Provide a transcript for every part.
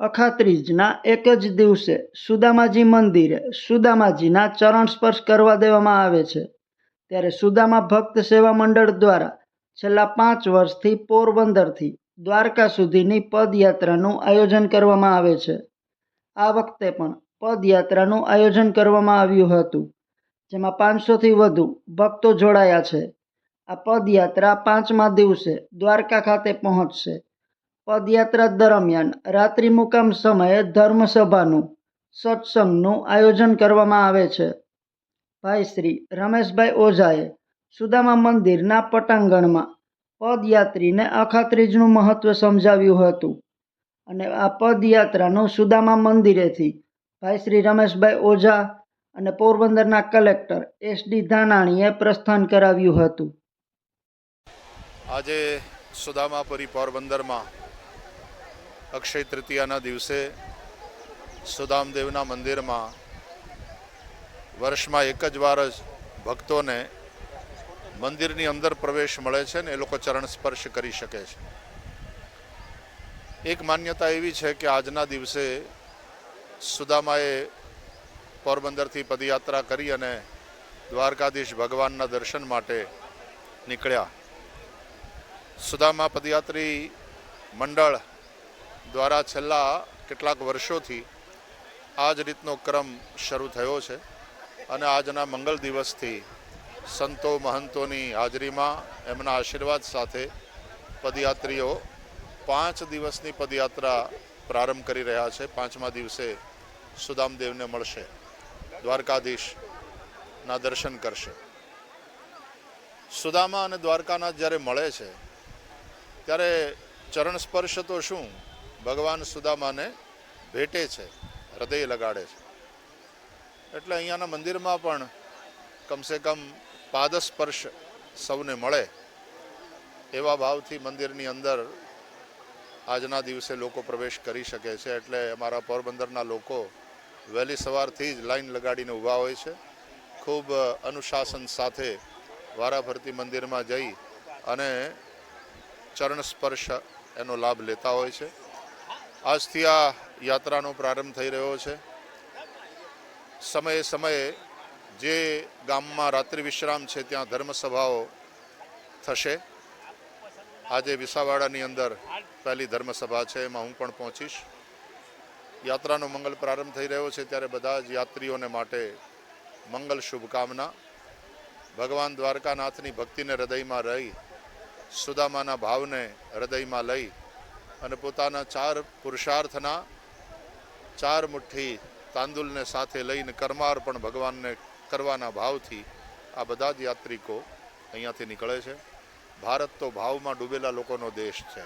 અખાત્રીજના એક જ દિવસે સુદામાજી મંદિરે સુદામાજીના ચરણ સ્પર્શ કરવા દેવામાં આવે છે. ત્યારે સુદામા ભક્ત સેવા મંડળ દ્વારા છેલ્લા પાંચ વર્ષથી પોરબંદરથી દ્વારકા સુધીની પદયાત્રાનું આયોજન કરવામાં આવે છે. આ વખતે પણ પદયાત્રાનું આયોજન કરવામાં આવ્યું હતું, જેમાં પાંચસોથી વધુ ભક્તો જોડાયા છે. આ પદયાત્રા પાંચમા દિવસે દ્વારકા ખાતે પહોંચશે. પદયાત્રા દરમિયાન રાત્રિ મુકામ સમયે ધર્મસભાનું, સત્સંગનું આયોજન કરવામાં આવે છે. ભાઈ શ્રી રમેશભાઈ ઓઝાએ સુદામા મંદિરના પટાંગણમાં પદયાત્રીને અખાત્રીજનું મહત્વ સમજાવ્યું હતું અને આ પદયાત્રાનું સુદામા મંદિરેથી ભાઈ શ્રી રમેશભાઈ ઓઝા અને પોરબંદરના કલેક્ટર એસ ડી ધાનાણીએ પ્રસ્થાન કરાવ્યું હતું. આજે સુદામાપુરી પોરબંદરમાં અક્ષય તૃતીયાના દિવસે સુદામદેવના મંદિરમાં વર્ષમાં એક જ વાર જ ભક્તોને મંદિરની અંદર પ્રવેશ મળે છે ને એ લોકો ચરણ સ્પર્શ કરી શકે છે. એક માન્યતા એવી છે કે આજના દિવસે સુદામાએ પોરબંદરથી પદયાત્રા કરી અને દ્વારકાધીશ ભગવાનના દર્શન માટે નીકળ્યા. સુદામા પદયાત્રી મંડળ દ્વારા છેલ્લા કેટલાક વર્ષોથી આ જ રીતનો ક્રમ શરૂ થયો છે અને આજના મંગળ દિવસથી સંતો મહંતોની હાજરીમાં એમના આશીર્વાદ સાથે પદયાત્રીઓ પાંચ દિવસની પદયાત્રા પ્રારંભ કરી રહ્યા છે. પાંચમા દિવસે સુદામદેવને મળશે, દ્વારકાધીશના દર્શન કરશે. સુદામા અને દ્વારકાનાથ જ્યારે મળે છે, ત્યારે ચરણ સ્પર્શ તો શું? ભગવાન સુદામાને ભેટે છે, હૃદય લગાડે છે. એટલે અહીંયાના મંદિરમાં પણ કમસે કમ પાદસ્પર્શ સૌને મળે એવા ભાવથી મંદિરની અંદર આજના દિવસે લોકો પ્રવેશ કરી શકે છે. એટલે અમારા પોરબંદરના લોકો વહેલી સવારથી જ લાઈન લગાડીને ઊભા હોય છે. ખૂબ અનુશાસન સાથે વારાફરતી મંદિરમાં જઈ અને ચરણ સ્પર્શ એનો લાભ લેતા હોય છે. આજથી આ યાત્રાનો પ્રારંભ થઈ રહ્યો છે. સમયે સમયે જે ગામમાં રાત્રિ વિશ્રામ છે ત્યાં ધર્મસભાઓ થશે. આજે વિસાવાડાની અંદર પહેલી ધર્મસભા છે, એમાં હું પણ પહોંચીશ. યાત્રાનો મંગલ પ્રારંભ થઈ રહ્યો છે ત્યારે બધા જ યાત્રીઓને માટે મંગલ શુભકામના. ભગવાન દ્વારકાનાથની ભક્તિને હૃદયમાં રહી, સુદામાના ભાવને હૃદયમાં લઈ અને પોતાના ચાર પુરુષાર્થના, ચાર મુઠ્ઠી તાંદુલને સાથે લઈને કરમાર પણ ભગવાનને કરવાના ભાવથી આ બધા જ યાત્રિકો અહીંયાથી નીકળે છે. ભારત તો ભાવમાં ડૂબેલા લોકોનો દેશ છે.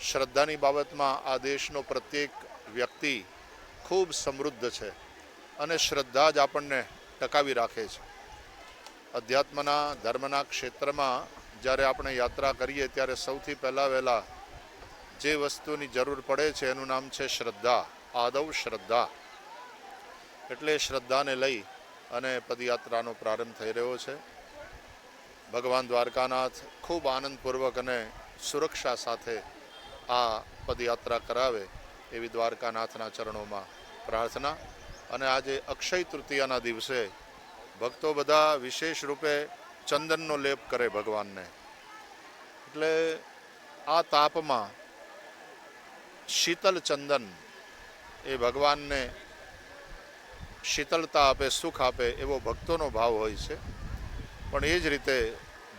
શ્રદ્ધાની બાબતમાં આ દેશનો પ્રત્યેક વ્યક્તિ ખૂબ સમૃદ્ધ છે અને શ્રદ્ધા જ આપણને ટકાવી રાખે છે. અધ્યાત્મના, ધર્મના ક્ષેત્રમાં જ્યારે આપણે યાત્રા કરીએ ત્યારે સૌથી પહેલાં વહેલા જે વસ્તુની જરૂર પડે છે એનું નામ છે શ્રદ્ધા, આદવ શ્રદ્ધા. એટલે શ્રદ્ધાને લઈ અને પદયાત્રાનો પ્રારંભ થઈ રહ્યો છે. ભગવાન દ્વારકાનાથ ખૂબ આનંદપૂર્વક અને સુરક્ષા સાથે આ પદયાત્રા કરાવે એવી દ્વારકાનાથના ચરણોમાં પ્રાર્થના. અને આજે અક્ષય તૃતીયાના દિવસે ભક્તો બધા વિશેષ રૂપે ચંદનનો લેપ કરે ભગવાનને. એટલે આ તાપમાં શીતલ ચંદન એ ભગવાનને શીતળતા આપે, સુખ આપે એવો ભક્તોનો ભાવ હોય છે. પણ એ જ રીતે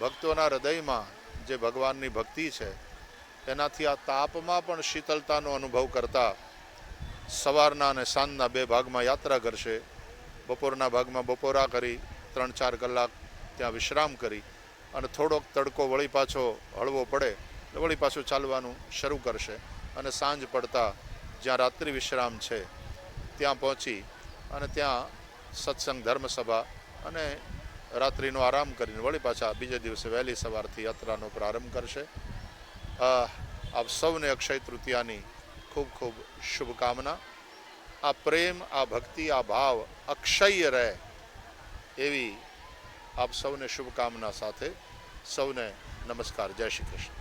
ભક્તોના હૃદયમાં જે ભગવાનની ભક્તિ છે, એનાથી આ તાપમાં પણ શીતળતાનો અનુભવ કરતા સવારના અને સાંજના બે ભાગમાં યાત્રા કરશે. બપોરના ભાગમાં બપોરા કરી, ત્રણ ચાર કલાક ત્યાં વિશ્રામ કરી અને થોડોક તડકો વળી પાછો હળવો પડે વળી પાછું ચાલવાનું શરૂ કરશે. અને સાંજ પડતા જ્યાં રાત્રિ વિશ્રામ છે, ત્યાં પહોંચી અને ત્યાં સત્સંગ ધર્મસભા અને રાત્રિનો આરામ કરીને વળી પાછા બીજે દિવસે વહેલી સવારથી યાત્રાનો પ્રારંભ કરશે. આપ સૌને અક્ષય તૃતીયાની ખૂબ ખૂબ શુભકામના. આ પ્રેમ, આ ભક્તિ, આ ભાવ અક્ષય રહે એવી આપ સૌને શુભકામના સાથે સૌને નમસ્કાર. જય શ્રી કૃષ્ણ.